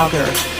Father.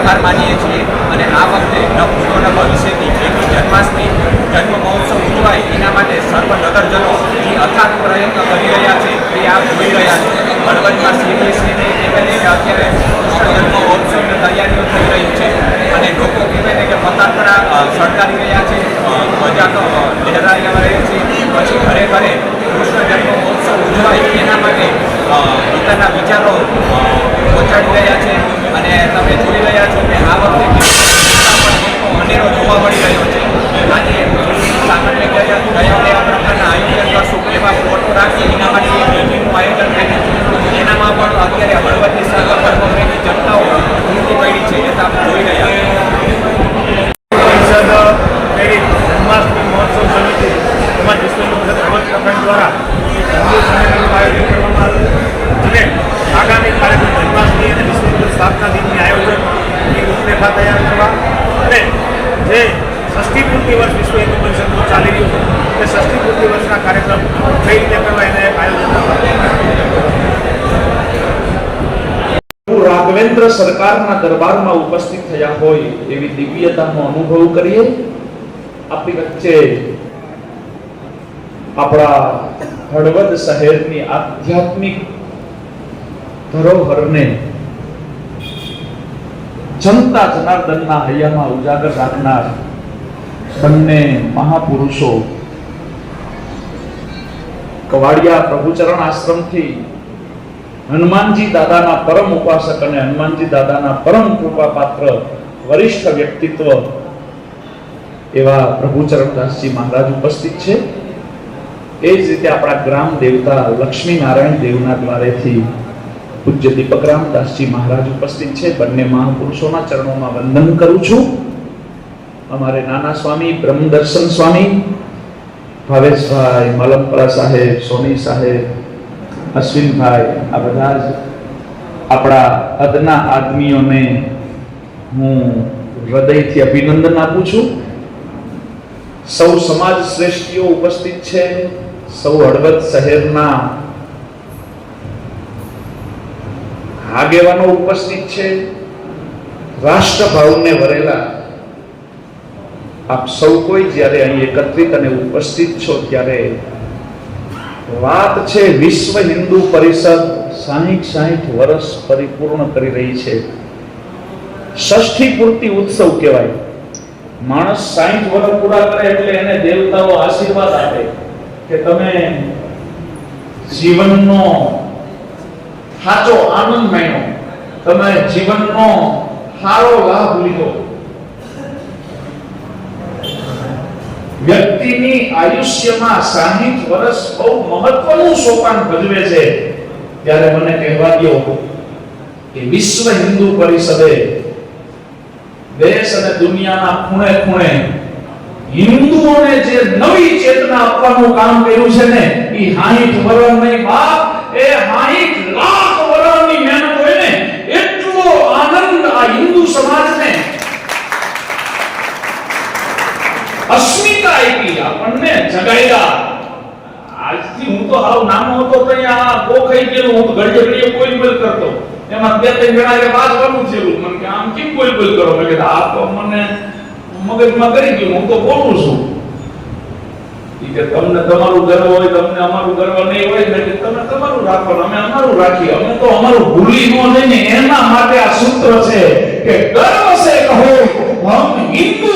આભાર માનીએ છીએ અને આ વખતે ન ભૂતો એક ભવિષ્યની જેની જન્માષ્ટમી જન્મ મહોત્સવ ઉજવાય એના માટે સર્વ નગરજનો જે અથાગ પ્રયત્ન કરી રહ્યા છે તે આ જોઈ રહ્યા છે. હળવદમાં શ્રી કૃષ્ણને કહેવાય કે અત્યારે કૃષ્ણ જન્મ મહોત્સવની તૈયારીઓ થઈ રહી છે અને લોકો કહેવાય કે અ, સળગાવી રહ્યા છે ધ્વજા અ, લહેરાવી રહ્યા છે. પછી ઘરે ઘરે કૃષ્ણ જન્મ મહોત્સવ ઉજવાય એના માટે પોતાના વિચારો પહોંચાડી રહ્યા છે. જોઈ રહ્યા છો કે આ વખતે કેવો અનેરો જોવા મળી રહ્યો છે. આજે સામાન્ય ગયા એવા પ્રકારના આયોજન કરશું એવા ફોટો રાખી એના માટે એક મીટિંગનું આયોજન કર્યું એનામાં પણ અત્યારે હળવદની સર્વ કોંગ્રેસની જનતાઓ ઉમટી પડી છે એ આપણે જોઈ રહ્યા પ્રેરિત મહોત્સવ સમિતિ તેમજ વિશ્વ હિન્દુ પરિષદ હળવદ પ્રખંડ દ્વારા આયોજન કરવામાં આવ્યું અને આગામી કાર્યક્રમ જન્માષ્ટમી અને સ્થાપના દિનની આયોજનની રૂપરેખા તૈયાર કરવા અને જે ષષ્ઠી વર્ષ વિશ્વ હિન્દુ પરિષદનું ચાલી રહ્યું છે, તે ષષ્ઠી વર્ષના કાર્યક્રમ કઈ રીતે કરવા એને આયોજન કરવા? રાઘવેન્દ્ર સરકારના દરબારમાં ઉપસ્થિત થયા હોય એવી દિવ્યતાનો અનુભવ કરીએ. આપણી વચ્ચે આપણા હળવદ શહેરની આધ્યાત્મિક ધરોહરને જનતા જનાર્દનના હૈયામાં ઉજાગર રાખનાર બંને મહાપુરુષો કવાડિયા પ્રભુચરણ આશ્રમથી હનુમાનજી દાદાના પરમ ઉપાસક અને હનુમાનજી દાદાના પરમ કૃપાપાત્ર વરિષ્ઠ વ્યક્તિત્વ એવા પ્રભુચરણદાસજી મહારાજ ઉપસ્થિત છે. એ જ રીતે આપણા ગ્રામ દેવતા લક્ષ્મી નારાયણ દેવના દ્વારેથી પૂજ્ય દીપક રામદાસજી મહારાજ ઉપસ્થિત છે. બંને મહાપુરુષોના ચરણોમાં વંદન કરું છું. અમારે નાના સ્વામી, બ્રહ્મદર્શન સ્વામી, ભાવેશભાઈ મલમપરા સાહેબ, સોની સાહેબ, અશ્વિનભાઈ, આ બધા જ આપણા અદના આદમીઓને હું હૃદયથી અભિનંદન આપું છું. સૌ સમાજ શ્રેષ્ઠીઓ ઉપસ્થિત છે. સૌ હળવદ શહેરના આગેવાનો ઉપસ્થિત છે. રાષ્ટ્રભાવને વરેલા આપ સૌ કોઈ જ્યારે અહીં એકત્રિત અને ઉપસ્થિત છો ત્યારે વાત છે વિશ્વ હિન્દુ પરિષદ સાહીઠ સાહીઠ વર્ષ પરિપૂર્ણ કરી રહી છે. ષષ્ઠી પૂર્તિ ઉત્સવ કહેવાય. માણસ સાહીઠ વર્ષ પૂરા કરે એટલે એને દેવતાઓ આશીર્વાદ આપે કે તમે જીવનનો સાચો આનંદ માણ્યો. તમે જીવનનો સારો લાભ લીધો. વ્યક્તિની આયુષ્યમાં સાહીઠ વર્ષ બહુ મહત્વનું સોપાન ભજવે છે. ત્યારે મને કહેવા દો કે વિશ્વ હિન્દુ પરિષદે દેશ અને દુનિયાના ખૂણે ખૂણે હિન્દુઓને જે નવી ચેતના આપવાનું કામ કર્યું છે ને એ હાઈઠ વર્ષ નહીં બાપ એ હાઈઠ લાખ વર્ષની મહેનત હોય ને એટલો આનંદ આ હિન્દુ સમાજને અસ્મિતા આપી આપણને જગાડ્યા આજથી હું તો હાવ નાનો હતો તો અહીંયા ગો ખાઈ ગયેલું હું ઘડીએ ઘડીએ બોલ બોલ કરતો. એમાં બે ત્રણ જણા કે વાંચવાનું થયેલું મને કે, આમ કેમ બોલ બોલ કરો? મેં કીધું, આ તો મને મગજમાં કરી ગયું, હું તો બોલું છું. કે, તમને તમારું ગર્વ હોય, તમને અમારું ગર્વ નહીં હોય. એટલે તમે તમારું રાખો અમે અમારું રાખીએ, અમે તો અમારું ભૂલી ન જઈને એના માટે આ સૂત્ર છે કે ગર્વ સે કહો હમ હિન્દુ